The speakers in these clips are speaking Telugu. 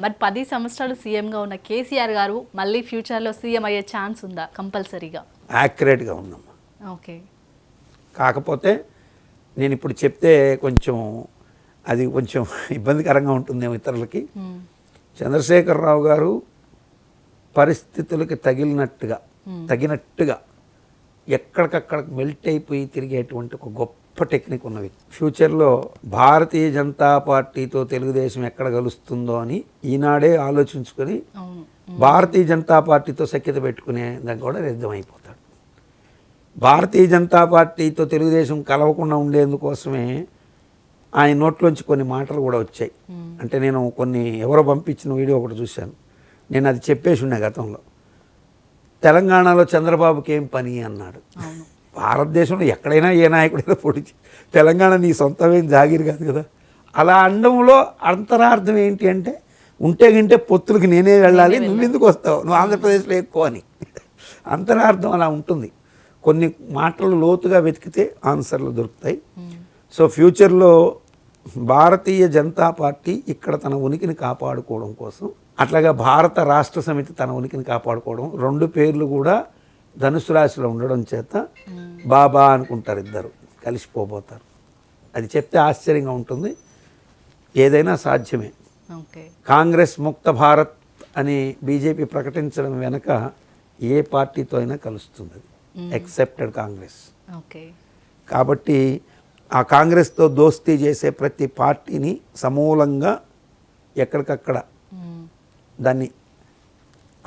మరి పది సంవత్సరాలు సీఎంగా ఉన్న కేసీఆర్ గారు మళ్ళీ ఫ్యూచర్లో సీఎం అయ్యే ఛాన్స్ ఉందా కంపల్సరీగా? యాక్యురేట్గా ఉన్నాం ఓకే. కాకపోతే నేను ఇప్పుడు చెప్తే కొంచెం అది కొంచెం ఇబ్బందికరంగా ఉంటుందేమో ఇతరులకి. చంద్రశేఖరరావు గారు పరిస్థితులకి తగిలినట్టుగా తగినట్టుగా ఎక్కడికక్కడ మెల్ట్ అయిపోయి తిరిగేటువంటి ఒక గొప్ప టెక్నిక్ ఉన్నవి ఫ్యూచర్లో భారతీయ జనతా పార్టీతో తెలుగుదేశం ఎక్కడ కలుస్తుందో అని ఈనాడే ఆలోచించుకొని భారతీయ జనతా పార్టీతో సఖ్యత పెట్టుకునే దానికి కూడా సిద్ధమైపోతాడు భారతీయ జనతా పార్టీతో తెలుగుదేశం కలవకుండా ఉండేందుకోసమే ఆయన నోట్లోంచి కొన్ని మాటలు కూడా వచ్చాయి. అంటే నేను కొన్ని ఎవరో పంపించిన వీడియో ఒకటి చూశాను. నేను అది చెప్పేసి ఉన్నా గతంలో. తెలంగాణలో చంద్రబాబుకి ఏం పని అన్నాడు. అవును. భారతదేశంలో ఎక్కడైనా ఏ నాయకుడైనా చే- తెలంగాణ నీ సొంతమేం జాగిరి కాదు కదా. అలా అండంలో అంతరార్థం ఏంటి అంటే ఉంటే గింటే పొత్తులకి నేనే వెళ్ళాలి నువ్వు ఎందుకు వస్తావు? నువ్వు ఆంధ్రప్రదేశ్లో ఎక్కువ అని. అంతరార్థం అలా ఉంటుంది. కొన్ని మాటలు లోతుగా వెతికితే ఆన్సర్లు దొరుకుతాయి. సో ఫ్యూచర్లో భారతీయ జనతా పార్టీ ఇక్కడ తన ఉనికిని కాపాడుకోవడం కోసం అట్లాగా భారత రాష్ట్ర సమితి తన ఉనికిని కాపాడుకోవడం రెండు పేర్లు కూడా ధనుసు రాశిలో ఉండడం చేత బాబా అనుకుంటారు ఇద్దరు కలిసిపోబోతారు. అది చెప్తే ఆశ్చర్యంగా ఉంటుంది. ఏదైనా సాధ్యమే. కాంగ్రెస్ ముక్త భారత్ అని బీజేపీ ప్రకటించడం వెనక ఏ పార్టీతో అయినా కలుస్తుంది అది. ఎక్సెప్టెడ్ కాంగ్రెస్. ఓకే. కాబట్టి ఆ కాంగ్రెస్తో దోస్తీ చేసే ప్రతి పార్టీని సమూలంగా ఎక్కడికక్కడ దాన్ని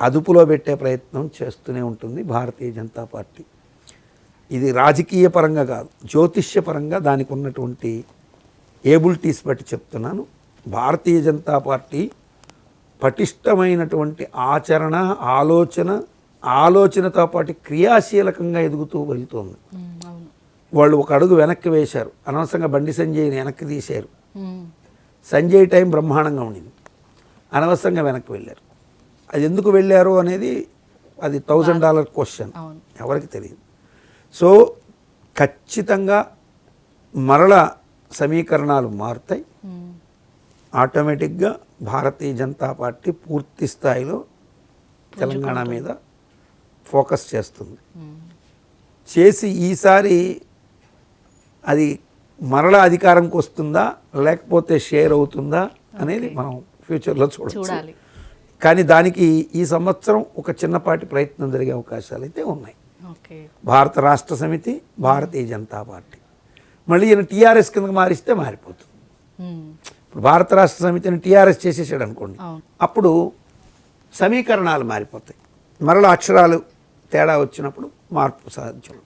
అదుపులో పెట్టే ప్రయత్నం చేస్తూనే ఉంటుంది భారతీయ జనతా పార్టీ. ఇది రాజకీయ పరంగా కాదు జ్యోతిష్య పరంగా దానికి ఉన్నటువంటి ఏబుల్టీస్ బట్టి చెప్తున్నాను. భారతీయ జనతా పార్టీ పటిష్టమైనటువంటి ఆచరణ ఆలోచన ఆలోచనతో పాటు క్రియాశీలకంగా ఎదుగుతూ వెళ్తోంది. వాళ్ళు ఒక అడుగు వెనక్కి వేశారు. అనవసరంగా బండి సంజయ్ని వెనక్కి తీశారు. సంజయ్ టైం బ్రహ్మాండంగా ఉండింది. అనవసరంగా వెనక్కి వెళ్ళారు. అది ఎందుకు వెళ్ళారు అనేది అది థౌజండ్ డాలర్ క్వశ్చన్. ఎవరికి తెలియదు. సో ఖచ్చితంగా మరల సమీకరణాలు మారుతాయి. మ్మ్. ఆటోమేటిక్గా భారతీయ జనతా పార్టీ పూర్తి స్థాయిలో తెలంగాణ మీద ఫోకస్ చేస్తుంది. మ్మ్. చేసి ఈసారి అది మరల అధికారంకి వస్తుందా లేకపోతే షేర్ అవుతుందా అనేది మనం ఫ్యూచర్లో చూడాలి. కానీ దానికి ఈ సంవత్సరం ఒక చిన్నపాటి ప్రయత్నం జరిగే అవకాశాలు అయితే ఉన్నాయి. భారత రాష్ట్ర సమితి భారతీయ జనతా పార్టీ. మళ్ళీ ఈయన టీఆర్ఎస్ కిందకి మారిస్తే మారిపోతుంది. ఇప్పుడు భారత రాష్ట్ర సమితిని టీఆర్ఎస్ చేసేసాడు అనుకోండి అప్పుడు సమీకరణాలు మారిపోతాయి. మరల అక్షరాలు తేడా వచ్చినప్పుడు మార్పు సాధ్యం.